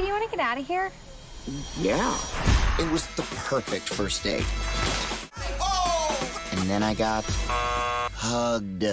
Hey, do you want to get out of here? Yeah. It was the perfect first date. And then I got hugged.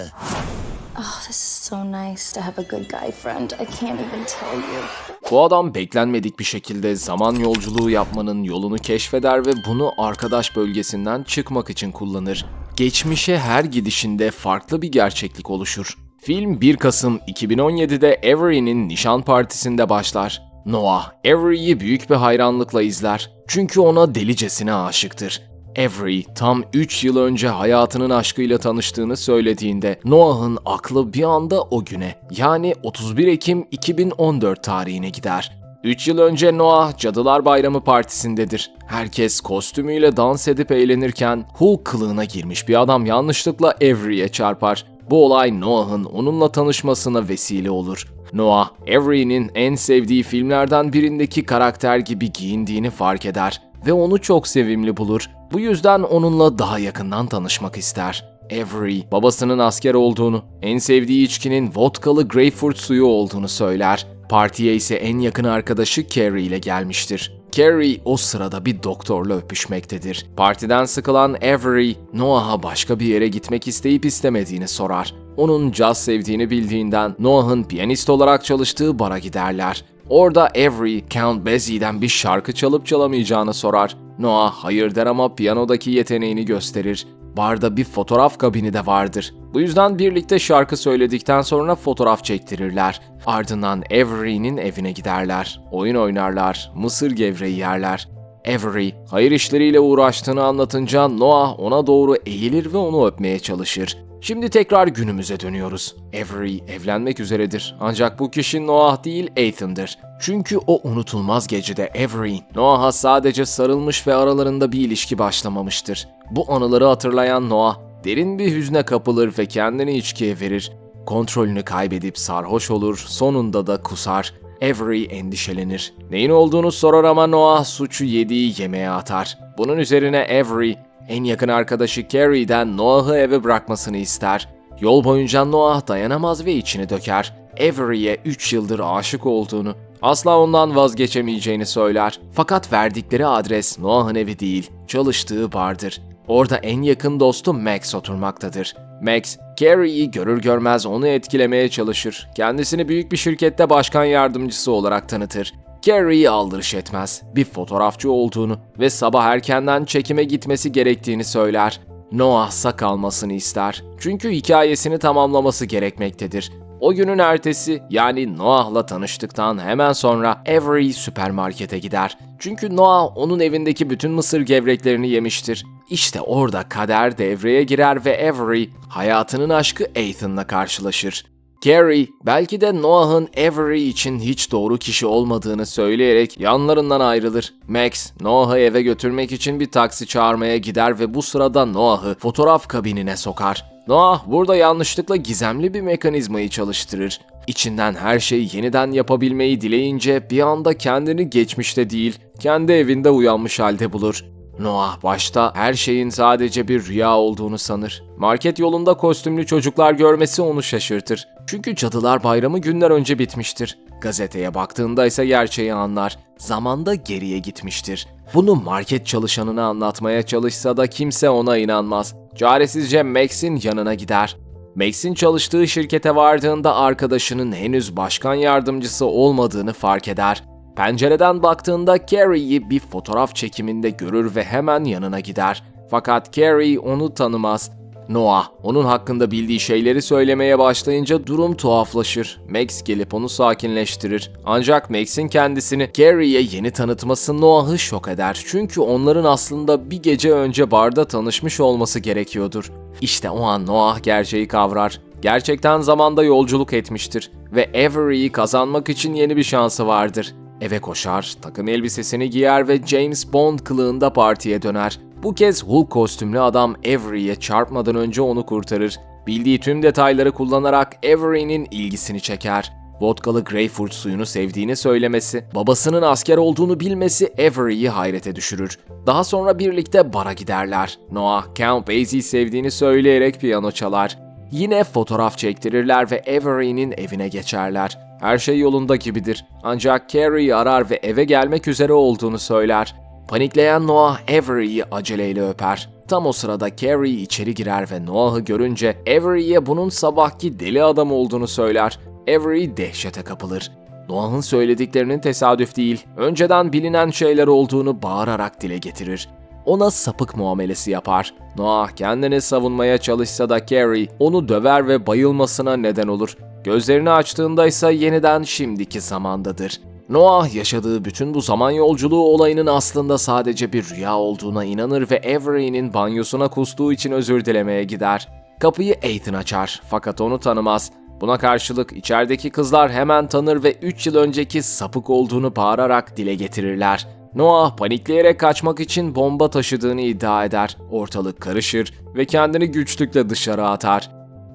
Oh, this is so nice to have a good guy friend. I can't even tell you. Bu adam beklenmedik bir şekilde zaman yolculuğu yapmanın yolunu keşfeder ve bunu arkadaş bölgesinden çıkmak için kullanır. Geçmişe her gidişinde farklı bir gerçeklik oluşur. Film 1 Kasım 2017'de Avery'nin nişan partisinde başlar. Noah, Avery'yi büyük bir hayranlıkla izler. Çünkü ona delicesine aşıktır. Avery tam 3 yıl önce hayatının aşkıyla tanıştığını söylediğinde Noah'ın aklı bir anda o güne yani 31 Ekim 2014 tarihine gider. 3 yıl önce Noah Cadılar Bayramı partisindedir. Herkes kostümüyle dans edip eğlenirken Hulk kılığına girmiş bir adam yanlışlıkla Avery'e çarpar. Bu olay Noah'ın onunla tanışmasına vesile olur. Noah, Avery'nin en sevdiği filmlerden birindeki karakter gibi giyindiğini fark eder ve onu çok sevimli bulur. Bu yüzden onunla daha yakından tanışmak ister. Avery, babasının asker olduğunu, en sevdiği içkinin vodkalı greyfurt suyu olduğunu söyler. Partiye ise en yakın arkadaşı Carrie ile gelmiştir. Carrie o sırada bir doktorla öpüşmektedir. Partiden sıkılan Avery, Noah'a başka bir yere gitmek isteyip istemediğini sorar. Onun caz sevdiğini bildiğinden Noah'ın piyanist olarak çalıştığı bara giderler. Orada Avery, Count Basie'den bir şarkı çalıp çalamayacağını sorar. Noah hayır der ama piyanodaki yeteneğini gösterir. Barda bir fotoğraf kabini de vardır. Bu yüzden birlikte şarkı söyledikten sonra fotoğraf çektirirler. Ardından Avery'nin evine giderler. Oyun oynarlar, mısır gevreği yerler. Avery, hayır işleriyle uğraştığını anlatınca Noah ona doğru eğilir ve onu öpmeye çalışır. Şimdi tekrar günümüze dönüyoruz. Avery evlenmek üzeredir. Ancak bu kişi Noah değil Ethan'dır. Çünkü o unutulmaz gecede Avery, Noah'a sadece sarılmış ve aralarında bir ilişki başlamamıştır. Bu anıları hatırlayan Noah, derin bir hüzne kapılır ve kendini içkiye verir. Kontrolünü kaybedip sarhoş olur, sonunda da kusar. Avery endişelenir. Neyin olduğunu sorar ama Noah suçu yediği yemeğe atar. Bunun üzerine Avery, en yakın arkadaşı Carrie'den Noah'ı eve bırakmasını ister. Yol boyunca Noah dayanamaz ve içini döker. Avery'e 3 yıldır aşık olduğunu, asla ondan vazgeçemeyeceğini söyler. Fakat verdikleri adres Noah'ın evi değil, çalıştığı bardır. Orada en yakın dostu Max oturmaktadır. Max, Carrie'yi görür görmez onu etkilemeye çalışır. Kendisini büyük bir şirkette başkan yardımcısı olarak tanıtır. Carrie'yi aldırış etmez. Bir fotoğrafçı olduğunu ve sabah erkenden çekime gitmesi gerektiğini söyler. Noah'sa kalmasını ister. Çünkü hikayesini tamamlaması gerekmektedir. O günün ertesi yani Noah'la tanıştıktan hemen sonra Avery süpermarkete gider. Çünkü Noah onun evindeki bütün mısır gevreklerini yemiştir. İşte orada kader devreye girer ve Avery hayatının aşkı Ethan'la karşılaşır. Carrie belki de Noah'ın Avery için hiç doğru kişi olmadığını söyleyerek yanlarından ayrılır. Max, Noah'ı eve götürmek için bir taksi çağırmaya gider ve bu sırada Noah'ı fotoğraf kabinine sokar. Noah burada yanlışlıkla gizemli bir mekanizmayı çalıştırır. İçinden her şeyi yeniden yapabilmeyi dileyince bir anda kendini geçmişte değil, kendi evinde uyanmış halde bulur. Noah başta her şeyin sadece bir rüya olduğunu sanır. Market yolunda kostümlü çocuklar görmesi onu şaşırtır. Çünkü Cadılar Bayramı günler önce bitmiştir. Gazeteye baktığında ise gerçeği anlar. Zamanda geriye gitmiştir. Bunu market çalışanına anlatmaya çalışsa da kimse ona inanmaz. Çaresizce Max'in yanına gider. Max'in çalıştığı şirkete vardığında arkadaşının henüz başkan yardımcısı olmadığını fark eder. Pencereden baktığında Carrie'yi bir fotoğraf çekiminde görür ve hemen yanına gider. Fakat Carrie onu tanımaz. Noah, onun hakkında bildiği şeyleri söylemeye başlayınca durum tuhaflaşır. Max gelip onu sakinleştirir. Ancak Max'in kendisini Carrie'ye yeni tanıtması Noah'ı şok eder. Çünkü onların aslında bir gece önce barda tanışmış olması gerekiyordur. İşte o an Noah gerçeği kavrar. Gerçekten zamanda yolculuk etmiştir ve Avery'yi kazanmak için yeni bir şansı vardır. Eve koşar, takım elbisesini giyer ve James Bond kılığında partiye döner. Bu kez Hulk kostümlü adam Avery'ye çarpmadan önce onu kurtarır. Bildiği tüm detayları kullanarak Avery'nin ilgisini çeker. Vodkalı greyfurt suyunu sevdiğini söylemesi, babasının asker olduğunu bilmesi Avery'yi hayrete düşürür. Daha sonra birlikte bara giderler. Noah, Count Basie sevdiğini söyleyerek piyano çalar. Yine fotoğraf çektirirler ve Avery'nin evine geçerler. Her şey yolunda gibidir. Ancak Carrie'yi arar ve eve gelmek üzere olduğunu söyler. Panikleyen Noah Avery'yi aceleyle öper. Tam o sırada Carrie içeri girer ve Noah'ı görünce Avery'ye bunun sabahki deli adam olduğunu söyler. Avery dehşete kapılır. Noah'ın söylediklerinin tesadüf değil, önceden bilinen şeyler olduğunu bağırarak dile getirir. Ona sapık muamelesi yapar. Noah kendini savunmaya çalışsa da Carrie onu döver ve bayılmasına neden olur. Gözlerini açtığında ise yeniden şimdiki zamandadır. Noah yaşadığı bütün bu zaman yolculuğu olayının aslında sadece bir rüya olduğuna inanır ve Avery'nin banyosuna kustuğu için özür dilemeye gider. Kapıyı Ethan açar fakat onu tanımaz. Buna karşılık içerideki kızlar hemen tanır ve 3 yıl önceki sapık olduğunu bağırarak dile getirirler. Noah panikleyerek kaçmak için bomba taşıdığını iddia eder. Ortalık karışır ve kendini güçlükle dışarı atar.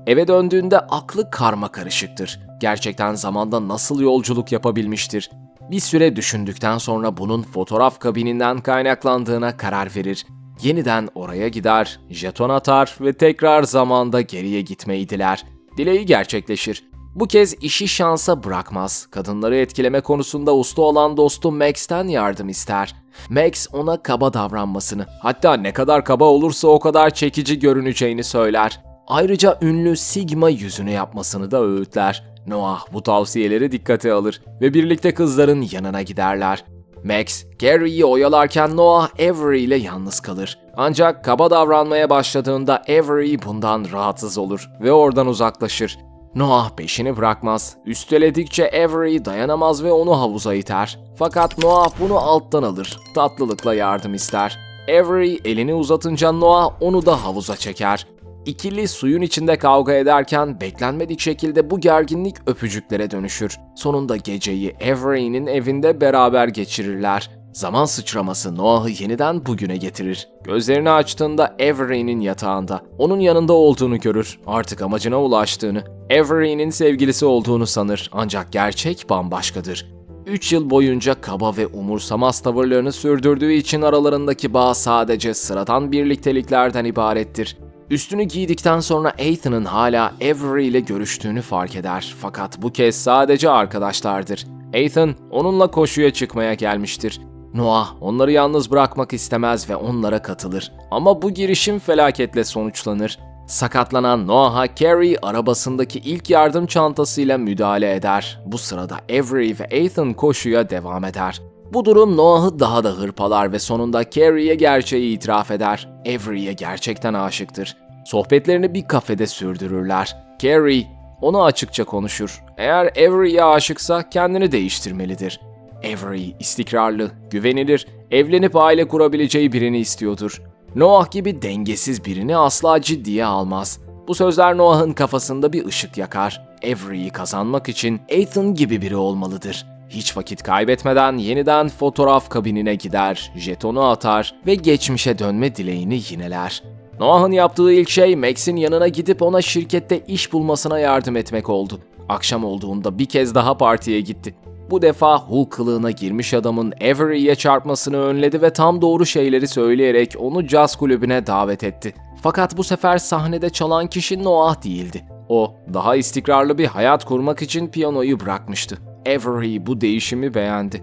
Eve döndüğünde aklı karma karışıktır. Gerçekten zamanda nasıl yolculuk yapabilmiştir? Bir süre düşündükten sonra bunun fotoğraf kabininden kaynaklandığına karar verir. Yeniden oraya gider, jeton atar ve tekrar zamanda geriye gitmeyi diler. Dileği gerçekleşir. Bu kez işi şansa bırakmaz. Kadınları etkileme konusunda usta olan dostu Max'ten yardım ister. Max ona kaba davranmasını, hatta ne kadar kaba olursa o kadar çekici görüneceğini söyler. Ayrıca ünlü Sigma yüzünü yapmasını da öğütler. Noah bu tavsiyeleri dikkate alır ve birlikte kızların yanına giderler. Max, Carrie'yi oyalarken Noah Avery ile yalnız kalır. Ancak kaba davranmaya başladığında Avery bundan rahatsız olur ve oradan uzaklaşır. Noah peşini bırakmaz. Üsteledikçe Avery dayanamaz ve onu havuza iter. Fakat Noah bunu alttan alır. Tatlılıkla yardım ister. Avery elini uzatınca Noah onu da havuza çeker. İkili suyun içinde kavga ederken beklenmedik şekilde bu gerginlik öpücüklere dönüşür. Sonunda geceyi Avery'nin evinde beraber geçirirler. Zaman sıçraması Noah'ı yeniden bugüne getirir. Gözlerini açtığında Avery'nin yatağında. Onun yanında olduğunu görür. Artık amacına ulaştığını. Avery'nin sevgilisi olduğunu sanır. Ancak gerçek bambaşkadır. 3 yıl boyunca kaba ve umursamaz tavırlarını sürdürdüğü için aralarındaki bağ sadece sıradan birlikteliklerden ibarettir. Üstünü giydikten sonra Ethan'ın hala Avery ile görüştüğünü fark eder. Fakat bu kez sadece arkadaşlardır. Ethan onunla koşuya çıkmaya gelmiştir. Noah onları yalnız bırakmak istemez ve onlara katılır. Ama bu girişim felaketle sonuçlanır. Sakatlanan Noah'a Carrie arabasındaki ilk yardım çantasıyla müdahale eder. Bu sırada Avery ve Ethan koşuya devam eder. Bu durum Noah'ı daha da hırpalar ve sonunda Carrie'ye gerçeği itiraf eder. Avery'e gerçekten aşıktır. Sohbetlerini bir kafede sürdürürler. Carrie onu açıkça konuşur. Eğer Avery'e aşıksa kendini değiştirmelidir. Avery istikrarlı, güvenilir, evlenip aile kurabileceği birini istiyordur. Noah gibi dengesiz birini asla ciddiye almaz. Bu sözler Noah'ın kafasında bir ışık yakar. Avery'yi kazanmak için Ethan gibi biri olmalıdır. Hiç vakit kaybetmeden yeniden fotoğraf kabinine gider, jetonu atar ve geçmişe dönme dileğini yineler. Noah'ın yaptığı ilk şey Max'in yanına gidip ona şirkette iş bulmasına yardım etmek oldu. Akşam olduğunda bir kez daha partiye gitti. Bu defa Hulk kılığına girmiş adamın Avery'ye çarpmasını önledi ve tam doğru şeyleri söyleyerek onu caz kulübüne davet etti. Fakat bu sefer sahnede çalan kişi Noah değildi. O, daha istikrarlı bir hayat kurmak için piyanoyu bırakmıştı. Avery bu değişimi beğendi.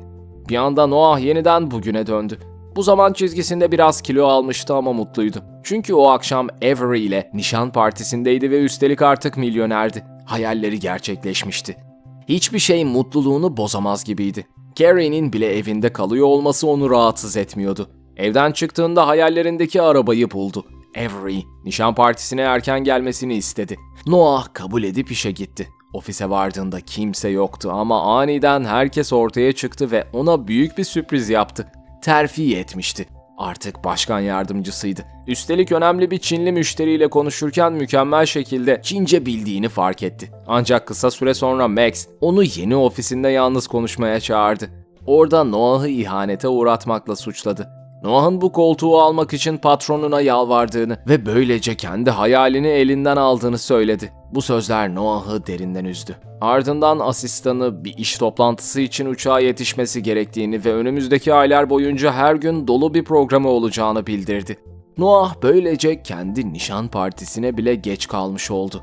Bir anda Noah yeniden bugüne döndü. Bu zaman çizgisinde biraz kilo almıştı ama mutluydu. Çünkü o akşam Avery ile nişan partisindeydi ve üstelik artık milyonerdi. Hayalleri gerçekleşmişti. Hiçbir şey mutluluğunu bozamaz gibiydi. Carrie'nin bile evinde kalıyor olması onu rahatsız etmiyordu. Evden çıktığında hayallerindeki arabayı buldu. Avery, nişan partisine erken gelmesini istedi. Noah kabul edip işe gitti. Ofise vardığında kimse yoktu ama aniden herkes ortaya çıktı ve ona büyük bir sürpriz yaptı. Terfi etmişti. Artık başkan yardımcısıydı. Üstelik önemli bir Çinli müşteriyle konuşurken mükemmel şekilde Çince bildiğini fark etti. Ancak kısa süre sonra Max onu yeni ofisinde yalnız konuşmaya çağırdı. Orada Noah'ı ihanete uğratmakla suçladı. Noah'ın bu koltuğu almak için patronuna yalvardığını ve böylece kendi hayalini elinden aldığını söyledi. Bu sözler Noah'ı derinden üzdü. Ardından asistanı bir iş toplantısı için uçağa yetişmesi gerektiğini ve önümüzdeki aylar boyunca her gün dolu bir programı olacağını bildirdi. Noah böylece kendi nişan partisine bile geç kalmış oldu.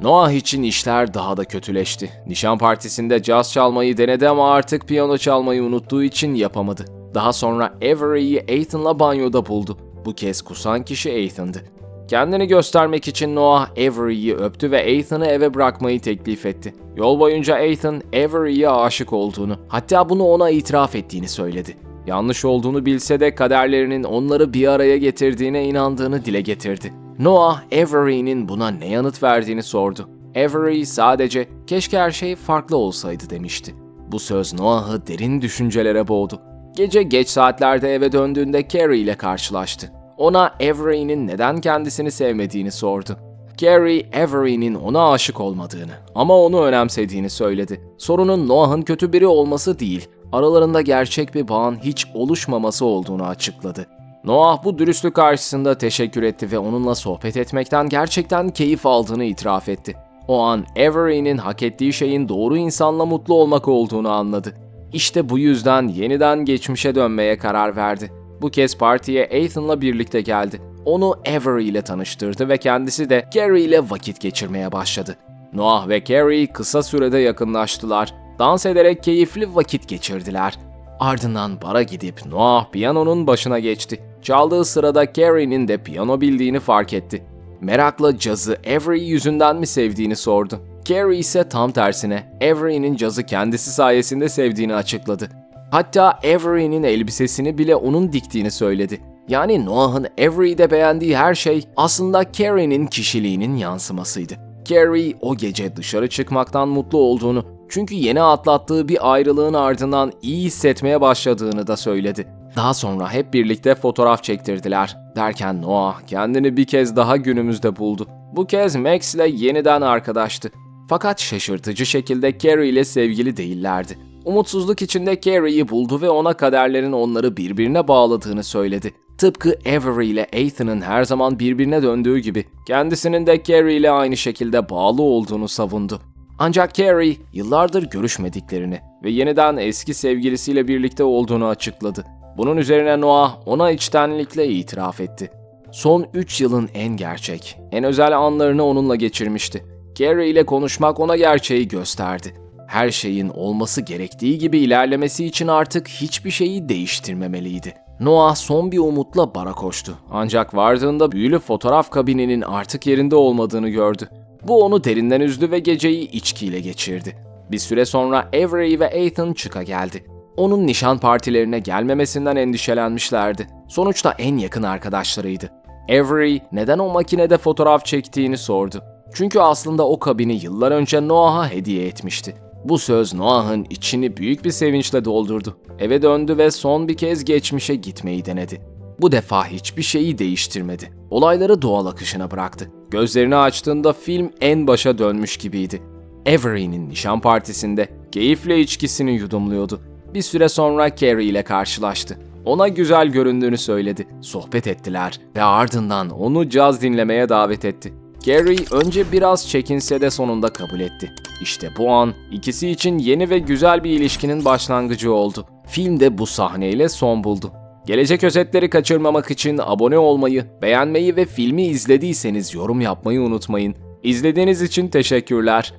Noah için işler daha da kötüleşti. Nişan partisinde caz çalmayı denedi ama artık piyano çalmayı unuttuğu için yapamadı. Daha sonra Avery'yi Ethan'la banyoda buldu. Bu kez kusan kişi Ethan'dı. Kendini göstermek için Noah Avery'yi öptü ve Ethan'ı eve bırakmayı teklif etti. Yol boyunca Ethan Avery'ye aşık olduğunu, hatta bunu ona itiraf ettiğini söyledi. Yanlış olduğunu bilse de kaderlerinin onları bir araya getirdiğine inandığını dile getirdi. Noah, Avery'nin buna ne yanıt verdiğini sordu. Avery sadece keşke her şey farklı olsaydı demişti. Bu söz Noah'ı derin düşüncelere boğdu. Gece geç saatlerde eve döndüğünde Carrie ile karşılaştı. Ona Avery'nin neden kendisini sevmediğini sordu. Carrie, Avery'nin ona aşık olmadığını ama onu önemsediğini söyledi. Sorunun Noah'ın kötü biri olması değil, aralarında gerçek bir bağın hiç oluşmaması olduğunu açıkladı. Noah bu dürüstlük karşısında teşekkür etti ve onunla sohbet etmekten gerçekten keyif aldığını itiraf etti. O an Avery'nin hak ettiği şeyin doğru insanla mutlu olmak olduğunu anladı. İşte bu yüzden yeniden geçmişe dönmeye karar verdi. Bu kez partiye Ethan'la birlikte geldi. Onu Avery ile tanıştırdı ve kendisi de Carrie ile vakit geçirmeye başladı. Noah ve Carrie kısa sürede yakınlaştılar. Dans ederek keyifli vakit geçirdiler. Ardından bara gidip Noah piyanonun başına geçti. Çaldığı sırada Carrie'nin de piyano bildiğini fark etti. Merakla cazı Avery yüzünden mi sevdiğini sordu. Carrie ise tam tersine Avery'nin cazı kendisi sayesinde sevdiğini açıkladı. Hatta Avery'nin elbisesini bile onun diktiğini söyledi. Yani Noah'ın Avery'de beğendiği her şey aslında Carrie'nin kişiliğinin yansımasıydı. Carrie o gece dışarı çıkmaktan mutlu olduğunu çünkü yeni atlattığı bir ayrılığın ardından iyi hissetmeye başladığını da söyledi. Daha sonra hep birlikte fotoğraf çektirdiler. Derken Noah kendini bir kez daha günümüzde buldu. Bu kez Max ile yeniden arkadaştı. Fakat şaşırtıcı şekilde Carrie ile sevgili değillerdi. Umutsuzluk içinde Carrie'yi buldu ve ona kaderlerin onları birbirine bağladığını söyledi. Tıpkı Avery ile Ethan'ın her zaman birbirine döndüğü gibi kendisinin de Carrie ile aynı şekilde bağlı olduğunu savundu. Ancak Carrie yıllardır görüşmediklerini ve yeniden eski sevgilisiyle birlikte olduğunu açıkladı. Bunun üzerine Noah ona içtenlikle itiraf etti. Son 3 yılın en gerçek, en özel anlarını onunla geçirmişti. Carrie ile konuşmak ona gerçeği gösterdi. Her şeyin olması gerektiği gibi ilerlemesi için artık hiçbir şeyi değiştirmemeliydi. Noah son bir umutla bara koştu. Ancak vardığında büyülü fotoğraf kabininin artık yerinde olmadığını gördü. Bu onu derinden üzdü ve geceyi içkiyle geçirdi. Bir süre sonra Avery ve Ethan çıka geldi. Onun nişan partilerine gelmemesinden endişelenmişlerdi. Sonuçta en yakın arkadaşlarıydı. Avery neden o makinede fotoğraf çektiğini sordu. Çünkü aslında o kabini yıllar önce Noah'a hediye etmişti. Bu söz Noah'ın içini büyük bir sevinçle doldurdu. Eve döndü ve son bir kez geçmişe gitmeyi denedi. Bu defa hiçbir şeyi değiştirmedi. Olayları doğal akışına bıraktı. Gözlerini açtığında film en başa dönmüş gibiydi. Avery'nin nişan partisinde keyifle içkisini yudumluyordu. Bir süre sonra Carrie ile karşılaştı. Ona güzel göründüğünü söyledi. Sohbet ettiler ve ardından onu caz dinlemeye davet etti. Carrie önce biraz çekinse de sonunda kabul etti. İşte bu an ikisi için yeni ve güzel bir ilişkinin başlangıcı oldu. Film de bu sahneyle son buldu. Gelecek özetleri kaçırmamak için abone olmayı, beğenmeyi ve filmi izlediyseniz yorum yapmayı unutmayın. İzlediğiniz için teşekkürler.